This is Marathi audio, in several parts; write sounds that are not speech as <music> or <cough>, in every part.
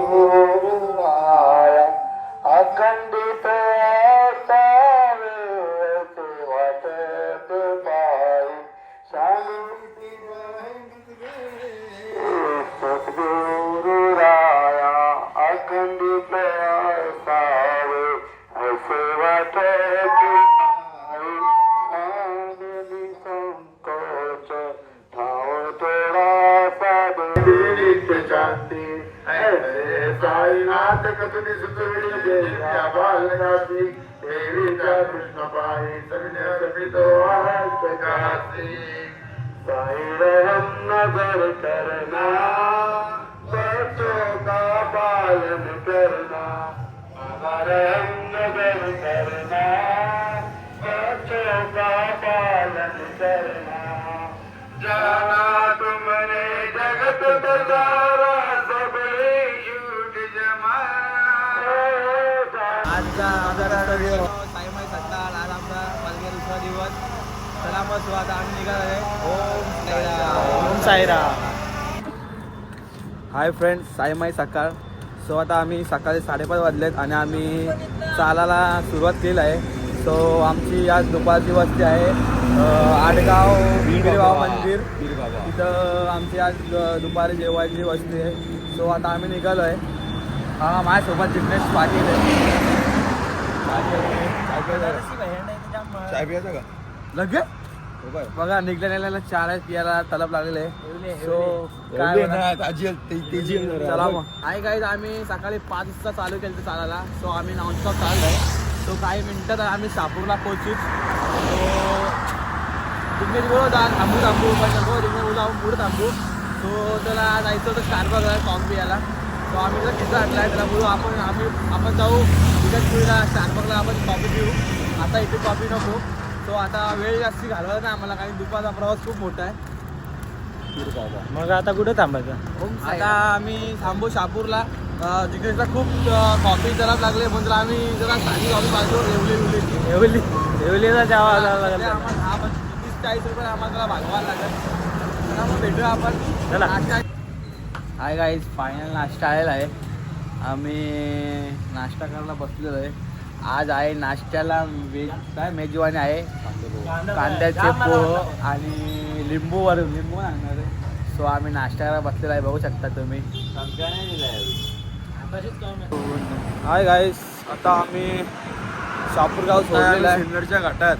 عنه हाय फ्रेंड्स साईमाई सकाळ. सो आता आम्ही सकाळी साडेपाच वाजलेत आणि आम्ही चालायला सुरुवात केली आहे. सो आमची आज दुपारची वस्ती आहे आडगाव बिरबाव मंदिर. तिथं आमची आज दुपारी जेवायची वस्ती आहे. सो आता आम्ही निघालो आहे हा माझ्यासोबत जिग्नेश पाटील आहे. चाय पियाचा का? लगेच? काय? बघा. निघल्या निघल्याला चार आहेत पियाला तलब लागलेले. आहे सो काय आहे, आहे. चला मग. आहे काय आम्ही सकाळी पाच वाजता चालू केलं चालायला. सो आम्ही नॉनस्टॉप चाललोय. सो काही मिनिटात आम्ही शहापूरला पोहोचू. तुम्ही बोलू जा थांबू थांबू. पण तुम्ही बोलू आपण पुढे थांबू. सो त्याला जायचं होतं स्टारबक कॉम्बी याला सो आम्ही जर किती आणला आहे त्याला बोलू आपण आम्ही आपण जाऊ. तिथेच पुढे स्टारबकला आपण कॉफी पिऊ आता इथे कॉफी नको. सो आता वेळ जास्ती घालवायचा आम्हाला कारण दुपारचा प्रवास खूप मोठा आहे. मग आता कुठे थांबायचं? आता आम्ही थांबू शहापूरला. अं, जिग्नेशला खूप कॉफी जरा लागले म्हणून जरा आम्ही जरा साधी कॉफी पाहिजे रेवली रेवली. एवढी एवढीला जावा लागेल आम्हाला दहा पंचवीस तीस चाळीस रुपये आम्हाला भागवायला लागेल. चला मग भेटूया आपण. चला. हाय गाईज फायनल नाश्ता आलेला आहे. आम्ही नाश्ता करायला बसलेलो आहे. आज आहे नाश्त्याला व्हेज काय मेजवानी आहे. कांद्याचे पोह आणि लिंबू वर लिंबू आणणार आहे. सो आम्ही नाश्ता करायला बसलेला आहे बघू शकता तुम्ही. हाय गाईस आता आम्ही शापूरगाव सोडलेला आहे. सिन्नरच्या घाटात.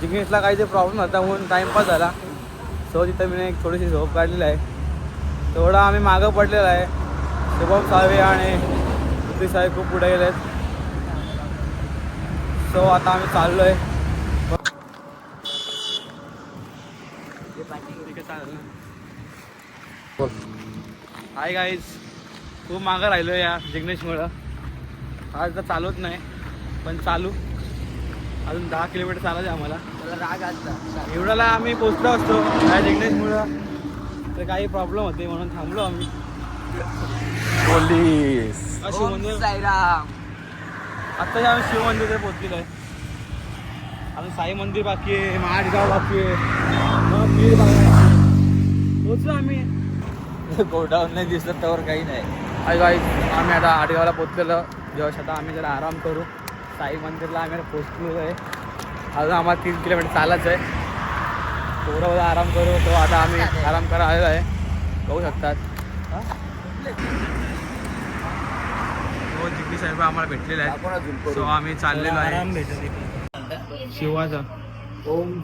जिग्नेशला काही ते प्रॉब्लेम होता म्हणून टाईमपास झाला. सो तिथं मी एक थोडीशी झोप काढलेली आहे. तेवढा आम्ही मागं पडलेला आहे. शुभम साळवे आणि ते साहेब खूप पुढे गेलेत. सो आता आम्ही चाललो आहे हाय गाईज खूप मागं राहिलो या जिग्नेशमुळं. आज तर चालूच नाही पण चालू. अजून दहा किलोमीटर चालायचं आम्हाला. राग आता एवढ्याला आम्ही पोचलो असतो या जिग्नेशमुळं. तर काही प्रॉब्लेम होते म्हणून थांबलो आम्ही. पोलीस. हा शिवमंदिर आत्ताच आम्ही शिवमंदिर पोहोचलेलो आहे. अजून साई मंदिर बाकी आहे महाडगाव बाकी आहे. पोचलो आम्ही. गोडाऊन नाही दिसत त्यावर काही नाही. हाय गाईज आम्ही आता आडगावला पोचलेलो जेव्हा आता आम्ही जरा आराम करू. साई मंदिरला आम्ही आता पोचलेलो आहे. अजून आम्हाला तीन किलोमीटर चालायचं आहे. थोडं आराम करू तो आता आम्ही आराम करायला आहे. बघू शकतात. हो जिग्नी साहेब आम्हाला भेटलेले आहेत. सो आम्ही चाललेलो आहे. शिवाचा ओम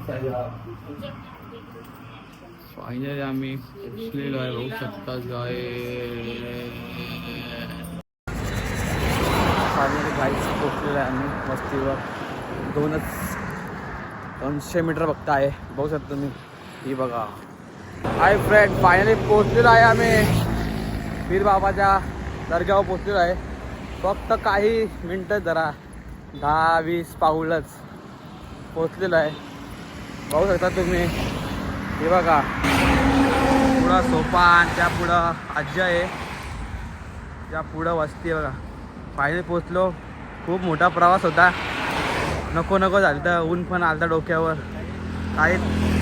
फायनली आम्ही पोचलेलो आहे. बघू शकता गाय. फायनली गाईच पोचलेलो आहे आम्ही. वस्तीवर दोनच दोनशे मीटर फक्त आहे. बघू शकता तुम्ही. ही बघा. हाय फ्रेंड फायनली पोचलेलो आहे आम्ही. पीरबाबाच्या दर्ग्यावर पोचलेलो आहे. फक्त काही मिनटं जरा दहा वीस पाऊलच पोचलेलो आहे. बघू शकता तुम्ही. हे बघा. पुढं सोपा आणि त्या पुढं आजी आहे. त्या पुढं वस्ती आहे बघा. फायनली पोचलो. खूप मोठा प्रवास होता. नको नको झालं तर ऊन पण आलता डोक्यावर. काही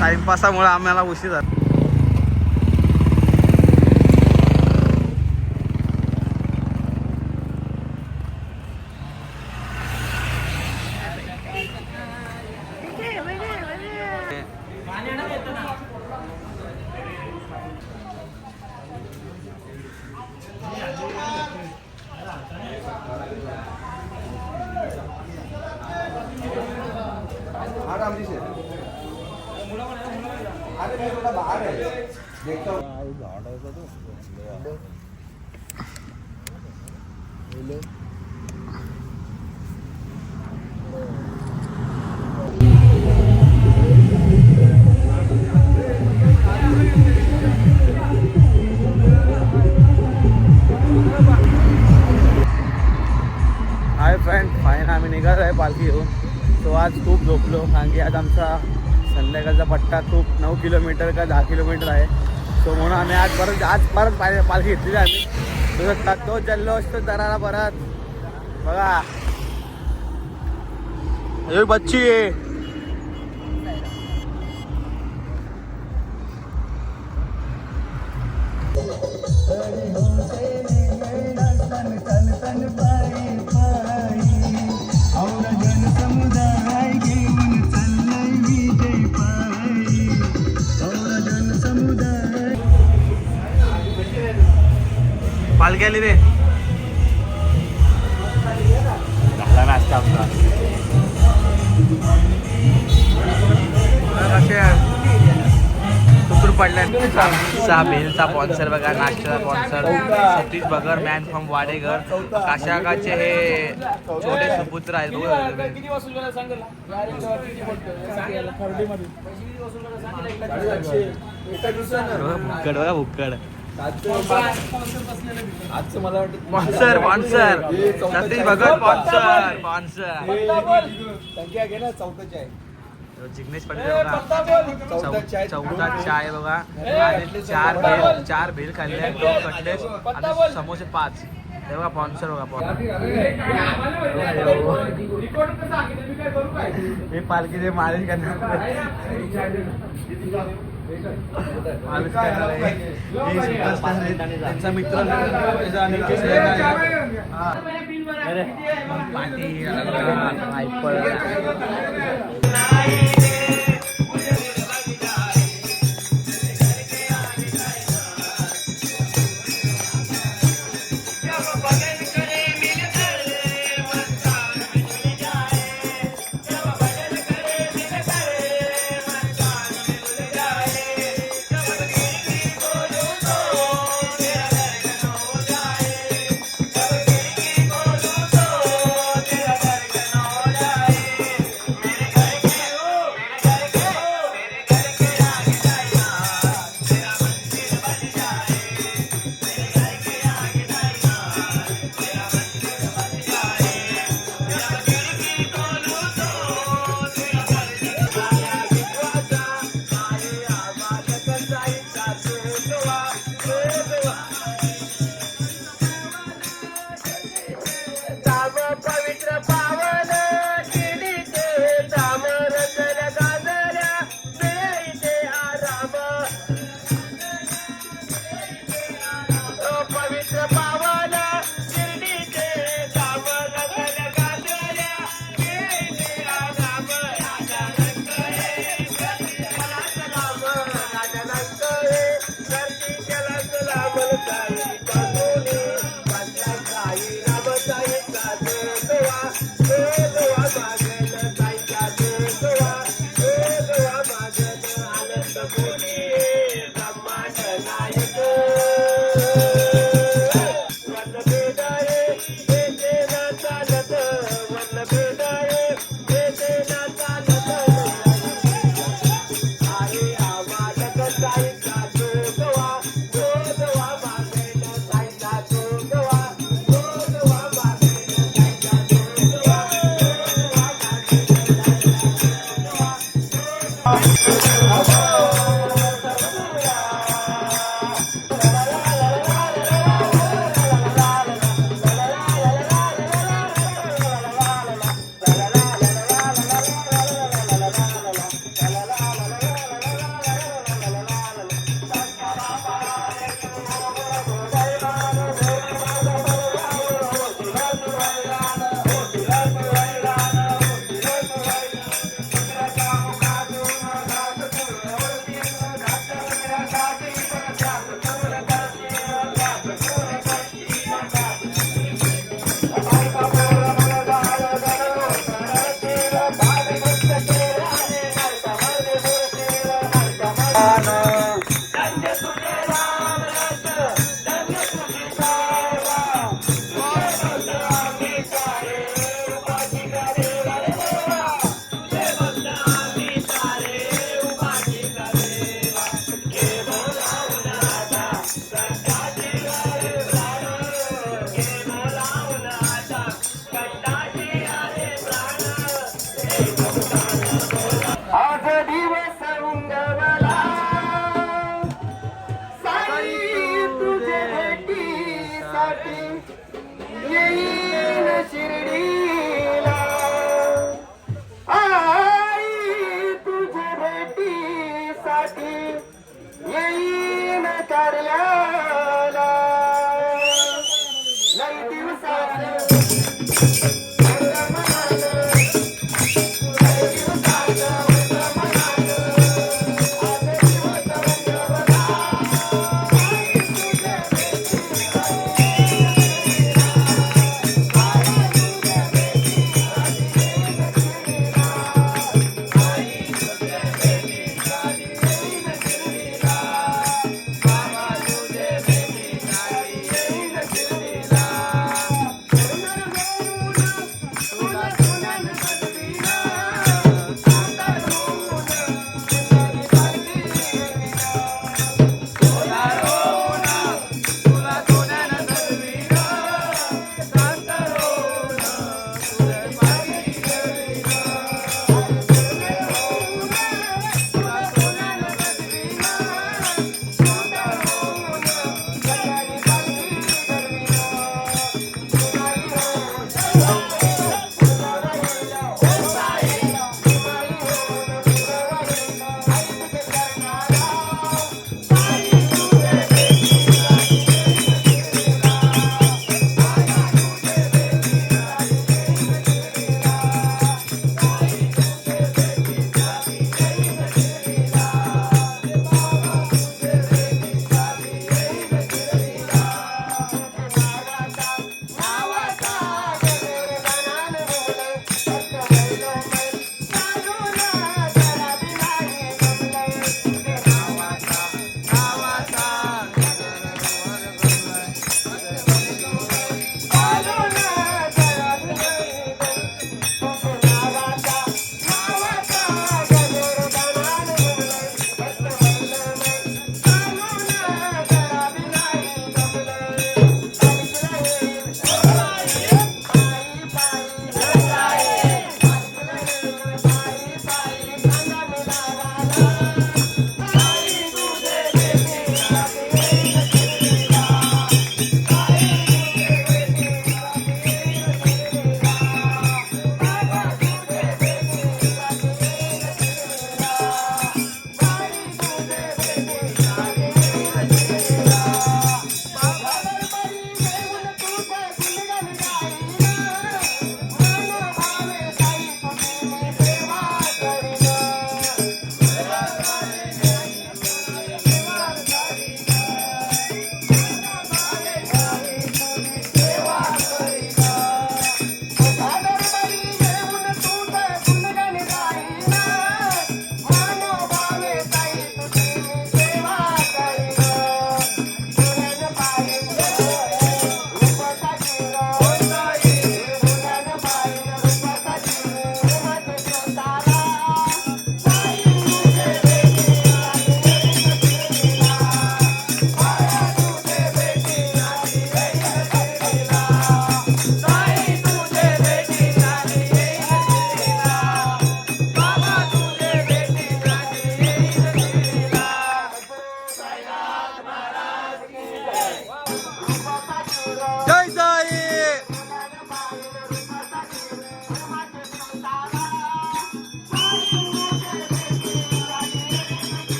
टाईमपासामुळे आम्हाला उशीर झाला. तो आज खूप झोपलो कारण की आज आमचा संध्याकाळचा पट्टा खूप नऊ किलोमीटर का दहा किलोमीटर आहे. सो म्हणून आम्ही आज परत आज परत पाय पालखी घेतलेली आम्ही. तो तो जल्लोष असतो दराला परत. बघा. बच्ची आहे. आली रे. झाला नाश्ता आमचा. आमचा बेलचा स्पॉन्सर बघा नाश्त्याचा स्पॉन्सर सतीश बगर मॅन फ्रॉम वाडेघर. काशाकाचे हे छोटे सुपुत्र आहेत बघू. भुक्कड बघा भुक्कड आजचं मला वाटतं sponsor Satish Bhagat sponsor sponsor संख्या घे ना चौथाची आहे. जिग्नेश पाटील बघा. चौ- चौदा चाय बघा. आणि चार भेल चार भेल खाल्ले दोन कटलेट आणि समोसे पाच. हे बघा स्पॉन्सर बघा sponsor. हे पालखीचे मालिश करणार त्यांचा मित्र त्याचा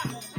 problem.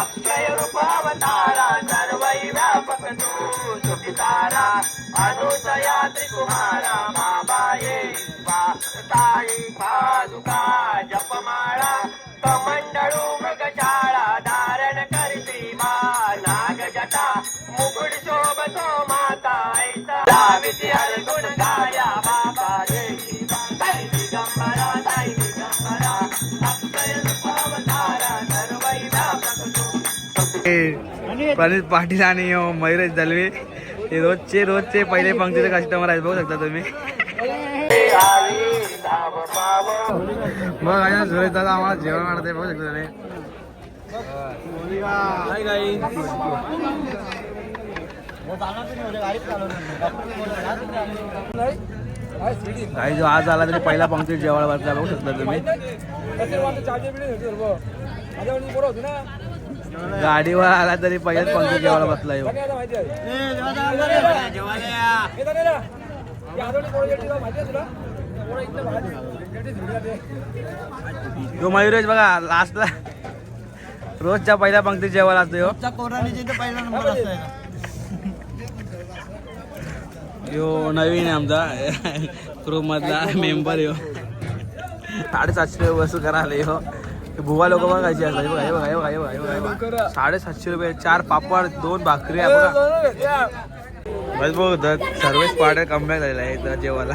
अक्षय रूपावतारा सर्वै व्यापक तू सुखितारा अनुसया त्रिकुमारा माबाये साई पादुका जपमाळा कमंडळू मृगशाळा प्रणित पाटील आणि मयुरेश दलवे. हे रोजचे रोजचे पहिले पंक्तीचे कस्टमर आहेत बघू शकता तुम्ही. आई मग सुरेश दादा आम्हाला जेवण आणते बघू शकता तुम्ही. काही जो आज आला तरी पहिला पंक्ती जेवायला बसला बघू शकता तुम्ही. गाडीवर आला तरी पहिल्याच पंक्ती जेवायला बसला येऊ. तो मयुरेश बघा लास्टला रोजच्या पहिल्या पंक्तीत जेवायला असतो. यो. नवीन आहे आमचा. <laughs> ग्रुप मधला मेंबर यो. साडेसातशे वसूल करा आले हो भुवा लोक पण खायची असतात बघा हे बघा हे बघा हे बघा हे बघा, हे बघा. साडेसातशे रुपये चार पापड दोन भाकरी आहे बघा. बस बघ सर्व स्पॉट कमबॅक झालेला आहे इथं जेवायला.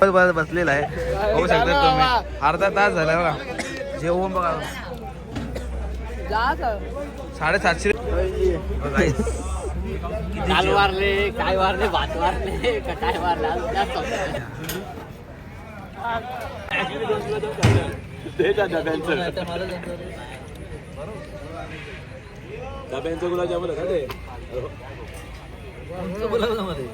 बस बस बसलेला आहे. होऊ शकता तुम्ही. अर्धा तास झाला बघा. जेवून बघा. साडेसातशे काल वारले काय वारले भात वारले का काय वारले डब्यांचं. गुलाबजामुन का ते? गुलाबजामध्ये